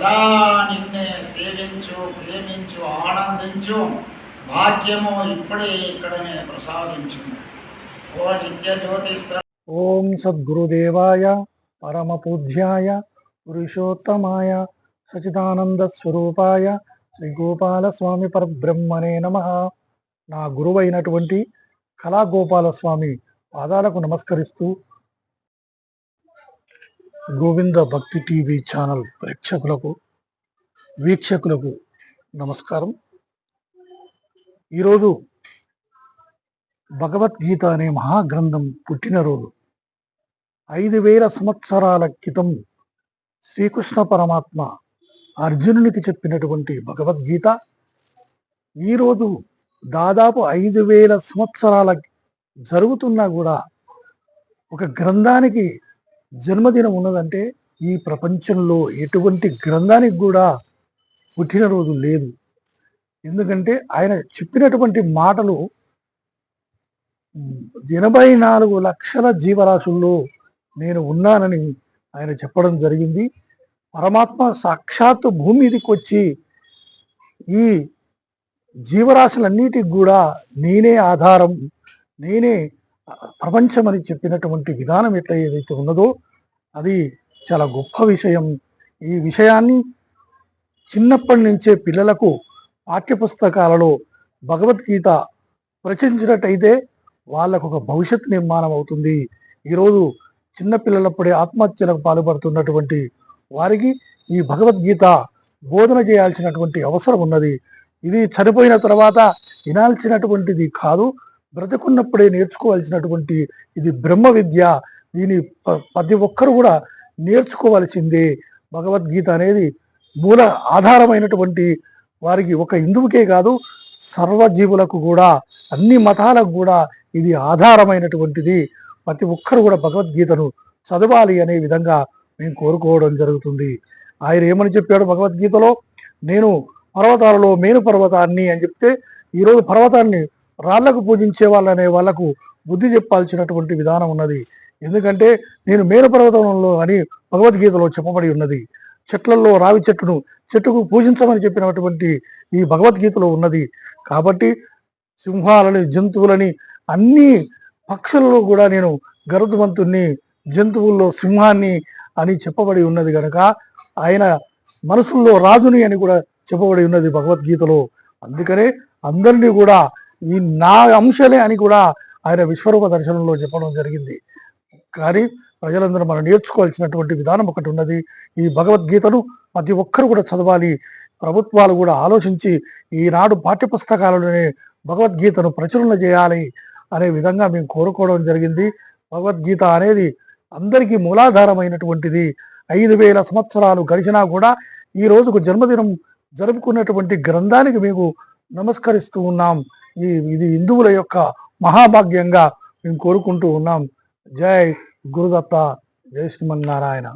సదా నిన్నే సేవించు ప్రేమించు ఆనందించు భాగ్యము ఇప్పుడే ఇక్కడనే ప్రసాదించు ఓ నిత్య జ్యోతిస్వ ఓం సద్గురుదేవాయ పరమ పూజ్యాయ పురుషోత్తమాయ సచిదానంద స్వరూపాయ శ్రీ గోపాల స్వామి నమ. నా గురువైనటువంటి కళాగోపాలస్వామి పాదాలకు నమస్కరిస్తూ గోవింద భక్తి టీవీ ఛానల్ ప్రేక్షకులకు వీక్షకులకు నమస్కారం. ఈరోజు భగవద్గీత అనే మహాగ్రంథం పుట్టినరోజు. ఐదు వేల సంవత్సరాల క్రితం శ్రీకృష్ణ పరమాత్మ అర్జునునికి చెప్పినటువంటి భగవద్గీత. ఈరోజు దాదాపు ఐదు వేల సంవత్సరాల జరుగుతున్నా కూడా ఒక గ్రంథానికి జన్మదినం ఉన్నదంటే ఈ ప్రపంచంలో ఎటువంటి గ్రంథానికి కూడా పుట్టినరోజు లేదు. ఎందుకంటే ఆయన చెప్పినటువంటి మాటలు ఎనభై నాలుగు లక్షల జీవరాశుల్లో నేను ఉన్నానని ఆయన చెప్పడం జరిగింది. పరమాత్మ సాక్షాత్తు భూమి మీదకి వచ్చి ఈ జీవరాశులన్నిటికి కూడా నేనే ఆధారం నేనే ప్రపంచం అని చెప్పినటువంటి విధానం ఎట్లా ఏదైతే ఉన్నదో అది చాలా గొప్ప విషయం. ఈ విషయాన్ని చిన్నప్పటి నుంచే పిల్లలకు పాఠ్యపుస్తకాలలో భగవద్గీత ప్రచురించినట్టయితే వాళ్ళకు ఒక భవిష్యత్ నిర్మాణం అవుతుంది. ఈరోజు చిన్నపిల్లలప్పుడే ఆత్మహత్యలకు పాల్పడుతున్నటువంటి వారికి ఈ భగవద్గీత బోధన చేయాల్సినటువంటి అవసరం ఉన్నది. ఇది చనిపోయిన తర్వాత వినాల్సినటువంటిది కాదు. బ్రతుకున్నప్పుడే నేర్చుకోవాల్సినటువంటి ఇది బ్రహ్మ విద్య. దీని ప- ప్రతి ఒక్కరు కూడా నేర్చుకోవాల్సిందే. భగవద్గీత అనేది మూల ఆధారమైనటువంటి వారికి ఒక హిందువుకే కాదు సర్వజీవులకు కూడా అన్ని మతాలకు కూడా ఇది ఆధారమైనటువంటిది. ప్రతి ఒక్కరు కూడా భగవద్గీతను చదవాలి అనే విధంగా మేము కోరుకోవడం జరుగుతుంది. ఆయన ఏమని చెప్పాడు భగవద్గీతలో? నేను పర్వతాలలో మేను పర్వతాన్ని అని చెప్తే ఈరోజు పర్వతాన్ని రాళ్ళకు పూజించే వాళ్ళనే వాళ్ళకు బుద్ధి చెప్పాల్సినటువంటి విధానం ఉన్నది. ఎందుకంటే నేను మేనపర్వతంలో అని భగవద్గీతలో చెప్పబడి ఉన్నది. చెట్లలో రావి చెట్టును చెట్టుకు పూజించమని చెప్పినటువంటి ఈ భగవద్గీతలో ఉన్నది. కాబట్టి సింహాలని జంతువులని అన్ని పక్షులలో కూడా నేను గరుత్మంతుణ్ణి జంతువుల్లో సింహాన్ని అని చెప్పబడి ఉన్నది కనుక ఆయన మనసుల్లో రాజుని అని కూడా చెప్పబడి ఉన్నది భగవద్గీతలో. అందుకనే అందరినీ కూడా ఈ నా అంశాలే అని కూడా ఆయన విశ్వరూప దర్శనంలో చెప్పడం జరిగింది. కానీ ప్రజలందరూ మనం నేర్చుకోవాల్సినటువంటి విధానం ఒకటి ఉన్నది. ఈ భగవద్గీతను ప్రతి ఒక్కరు కూడా చదవాలి. ప్రభుత్వాలు కూడా ఆలోచించి ఈనాడు పాఠ్యపుస్తకాలలోనే భగవద్గీతను ప్రచురణ చేయాలి అనే విధంగా మేము కోరుకోవడం జరిగింది. భగవద్గీత అనేది అందరికీ మూలాధారమైనటువంటిది. ఐదు వేల సంవత్సరాలు గడిచినా కూడా ఈ రోజుకు జన్మదినం జరుపుకున్నటువంటి గ్రంథానికి మేము నమస్కరిస్తూ ఉన్నాం. ఈ ఇది హిందువుల యొక్క మహాభాగ్యంగా మేము కోరుకుంటూ ఉన్నాం. జై గురుదత్త జై శ్రీమన్నారాయణ.